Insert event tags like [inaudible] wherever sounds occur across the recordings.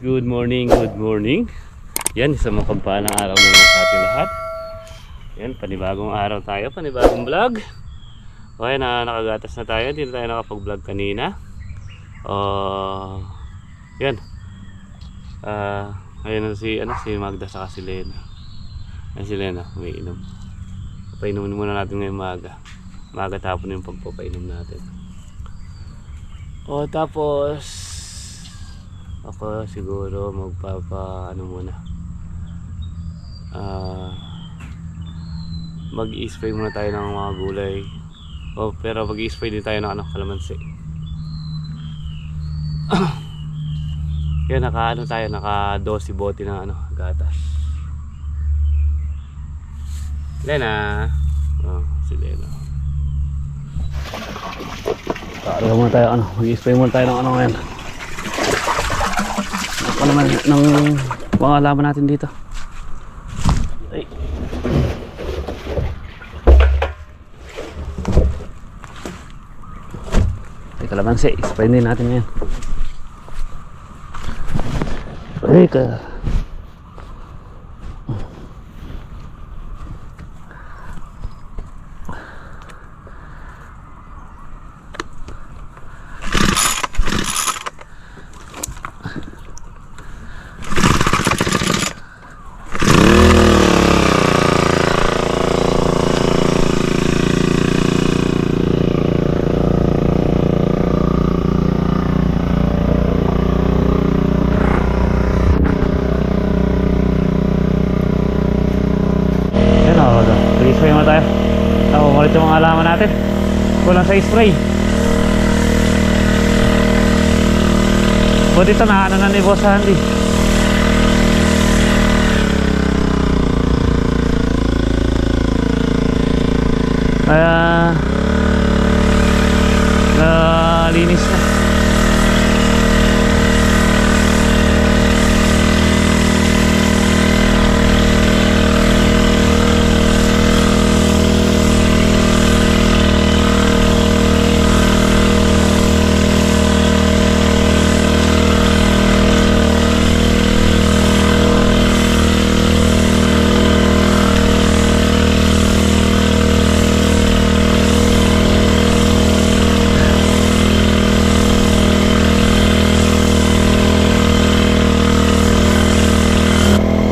good morning, good morning. Yan, isang makampalang araw na naman sa ating lahat. Yan, panibagong araw tayo, panibagong vlog. Okay, na nakagatas na tayo, hindi na tayo nakapag-vlog kanina. Uh, yan. Ah, ayun na si, ano, si Magda saka si Lena. Ay, si Lena, umiinom. Painumin muna natin ngayong maga. Maga tapon yung pagpapainom natin. O tapos ako siguro magpapa ano muna. Ah mag-i-spray muna tayo ng mga gulay. O pero mag-i-spray din tayo ng ano kalamansi. [coughs] Kaya naka ano tayo, naka 12 bote ng ano, gatas. Lena. Oh, si Lena. Karga muna tayo ano, mag-spray muna tayo ng ano ngayon. Naman ng mga natin dito. Ay. Teka lang si, spray din natin ngayon. Teka. Yan o, mag-spray mo tayo. Ako, ulit yung mga alaman natin. Kulang sa spray. Buti ito na ni Boss Andy. Kaya nalinis na.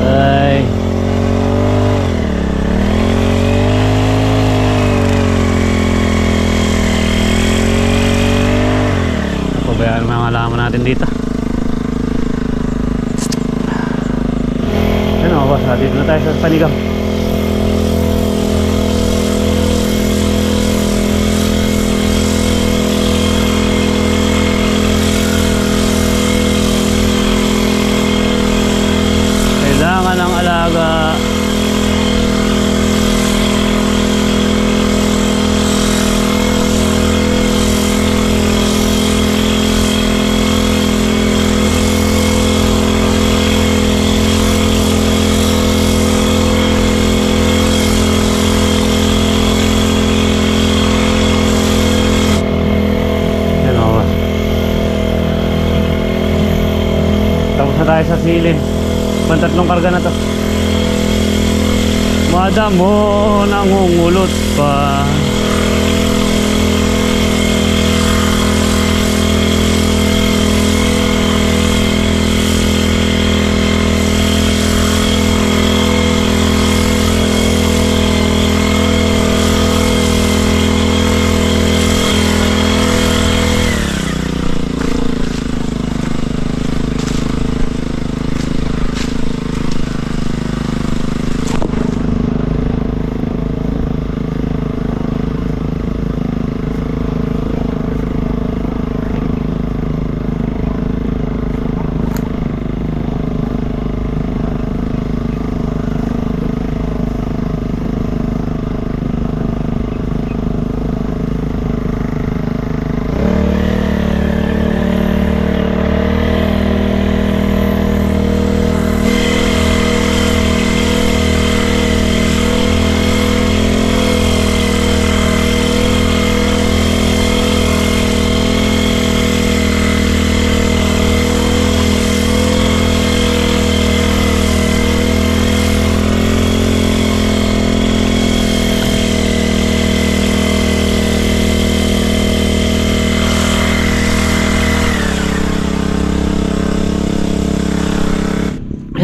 Ay. Pabayaan mo yung alaman natin dito. Ano ba? boss, panigang. Kailangan ng alaga. Yan o. boss. Tapos na tayo sa silin. Pantatlong karga na to. Madamo nangungulot pa.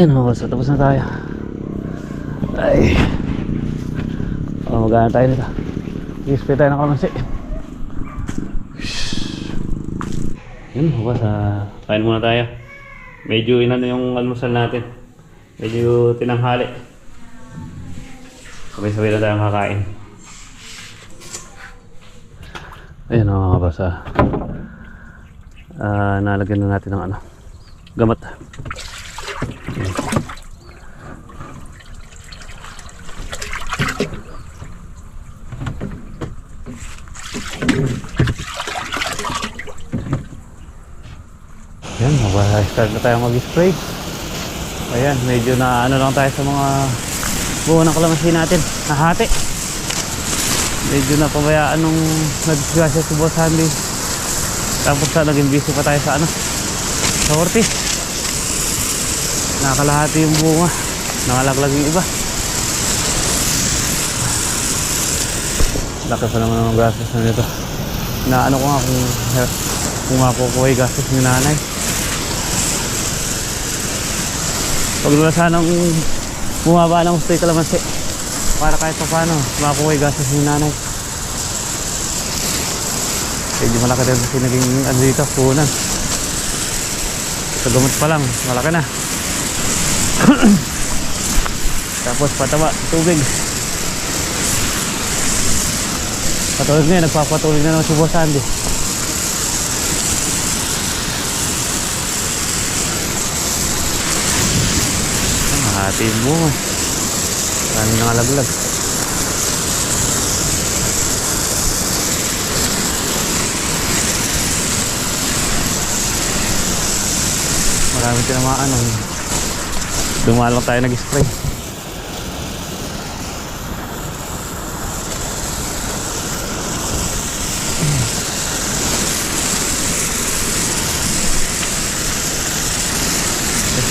Ayan mga tapos na tayo. Ay. Oh, magana tayo nito. I-spray tayo ng kalamansi. Yun mga boss, ah, kain muna tayo. Medyo inano yung almusal natin. Medyo tinanghali. Sabay-sabay na tayong kakain. Ayan mga ah. Ah, nalagyan na natin ng ano, gamat. Yan, mag-start na tayo mag-spray. Ayan, medyo na ano lang tayo sa mga buo ng kalamansi natin. Nahati. Medyo na pabayaan nung nag-disgrasya si Boss Handy. Tapos sa naging busy pa tayo sa ano, sa Ortiz. Nakakalahati yung bunga. Nakalaglag yung iba. Laki pa naman ng gastos na nito. Na ano ko nga kung, kung makukuha yung gastos ni nanay. Pag wala sanang bumaba ng gusto yung kalamansi. Para kahit pa paano, makukuha yung gastos ni nanay. Medyo malaki din kasi naging ano dito, punan. Sa gamot pa lang, malaki na. [coughs] Tapos pataba, tubig. Patuloy ngayon, nagpapatuloy na naman si Boss Andy. Ah, Mahati yung bunga. Marami nangalaglag. Marami tinamaan. Ano. Dumalong tayo nag-spray.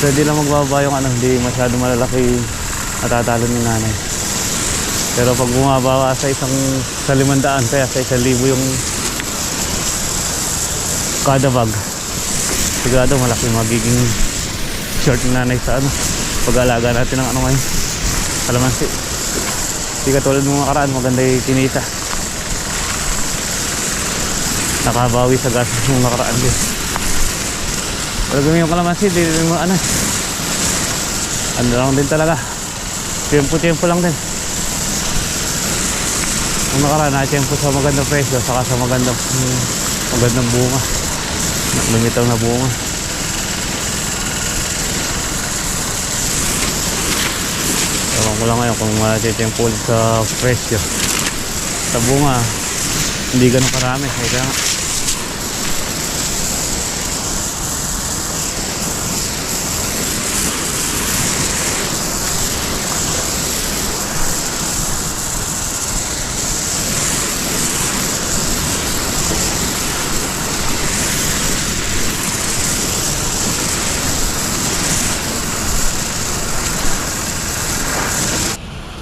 Pwede lang magbaba yung ano, hindi masyado malalaki natatalo ni nanay. Pero pag bumaba ka sa isang sa limandaan, kaya sa isang libo yung kada bag, sigurado malaki magiging short ni nanay sa ano, pag-alaga natin ng ano ngayon, kalamansi. Hindi katulad ng mga karaan, maganda yung kinita. Nakabawi sa gastos ng nakaraan din. Pero gawin yung kalamansi, di rin mo ano. Ano lang din talaga. Tempo-tempo lang din. Ang nakaraan, na-tempo sa magandang presyo, saka sa magandang, mm, magandang bunga. Lumitaw na bunga. Ewan ko lang ngayon kung ma-tempo ulit sa presyo. Sa bunga, hindi ganun karami. Kaya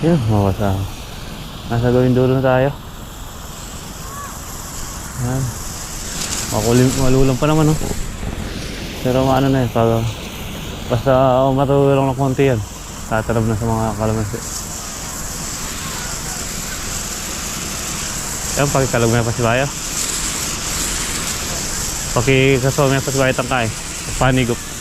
Yun, mawasa. Nasa gawin dulo na tayo. Yan. Makulim, malulang pa naman, no? Pero maano na yun, pag, basta oh, matulong ng konti yan. Tatanab na sa mga kalamansi. Yan, pakikalog mo pa si Bayo. Pakikasaw mo yan pa si Bayo tangkay. Panigop.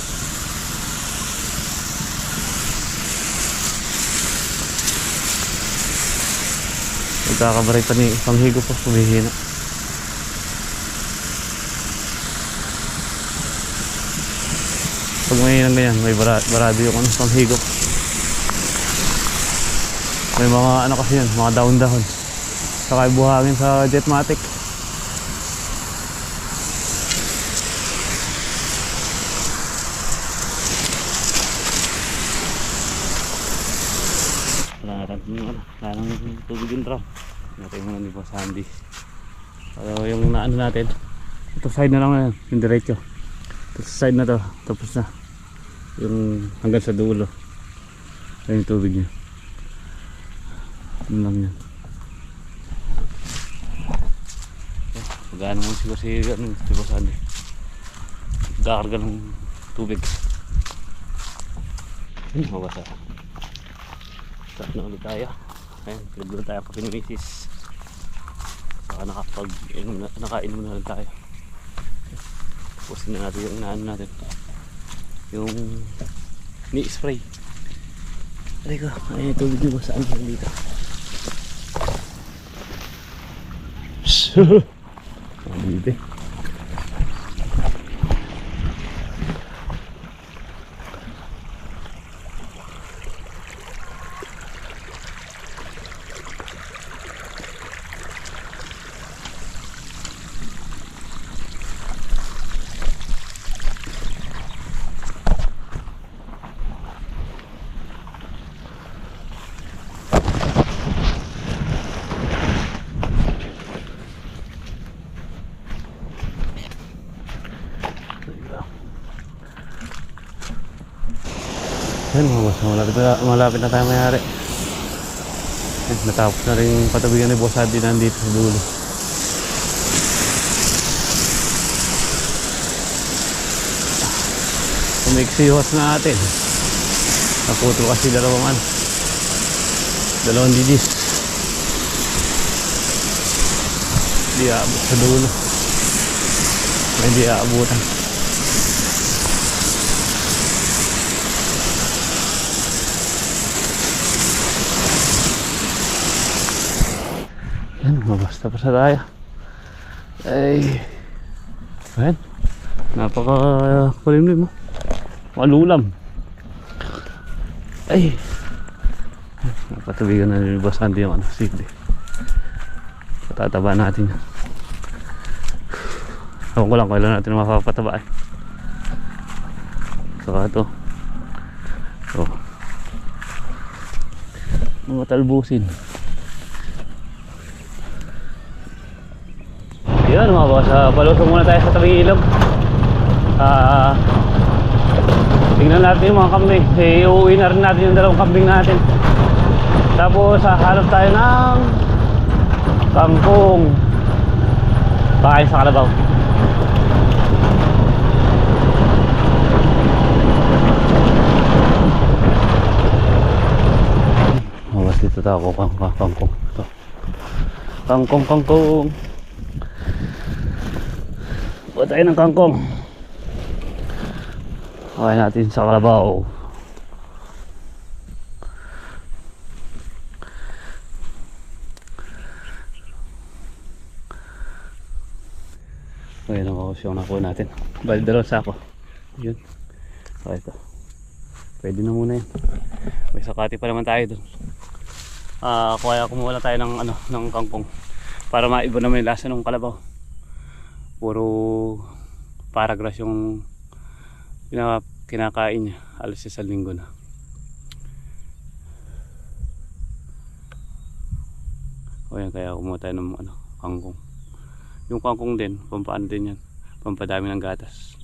Nagkakabaray pa ni panghigo po, humihina. Pag may nang ganyan, may bara, barado yung ano, panghigop. May mga ano kasi yan, mga dahon-dahon. Saka buhangin sa Jetmatic. Wala na ano, wala nang tubig yung drum. Natin muna ni Boss Andy. Pero yung naano natin, ito side na lang yun, yung diretso. Ito side na to, tapos na. Yung hanggang sa dulo. Ayun yung tubig niya. Yun lang yan. Pag-ano mo siguro si, ano, si Boss Andy. Kakarga ng tubig. Ayun, mabasa. Start na ulit tayo. Ayun, pinagbulo tayo pa pinamisis. Saka nakapag, inom na, nakainom na lang tayo. Pusin na natin yung inaano natin. Yung ni spray. Aray ko, ay tubig ba saan lang dito? [laughs] Ang dito. Malapit na, malapit na tayo mayari. Eh, natapos na rin patabigan ni Boss Adi nandito sa dulo. Umiksihos na natin. Naputo kasi dalawang ano. Dalawang didis. Hindi aabot sa dulo. Hindi aabutan. Yan, mabasta pa sa tayo. Ay. Ayan. Napaka kulimlim mo. Malulam. Ay. Napatabigan na ni Boss Andy yung ano, sili. Patataba natin yan. Ewan ko lang kailan natin mapapataba eh. Saka ito. Ito. Mga talbusin. Yun mga boss, uh, palusong muna tayo sa tabing ilog. Ah, tingnan natin yung mga kambing. Eh, na rin natin yung dalawang kambing natin. Tapos hahanap tayo ng kangkong. Pakain sa kalabaw. Basta dito tayo kangkong. Kangkong. Ito. Kangkong, kangkong. Kuha tayo ng kangkong. Okay natin sa kalabaw. Okay, nakakos yung nakuha natin. Bali dalawang sako. Yun. Okay, ito. Pwede na muna yun. May sakati pa naman tayo dun. Ah, kaya kumuha na tayo ng ano, ng kangkong para maiba naman yung lasa ng kalabaw puro paragrass yung kina, kinakain niya. Alas sa linggo na. O yan kaya kumuha tayo ng ano, kangkong. Yung kangkong din pampaano din yan. Pampadami ng gatas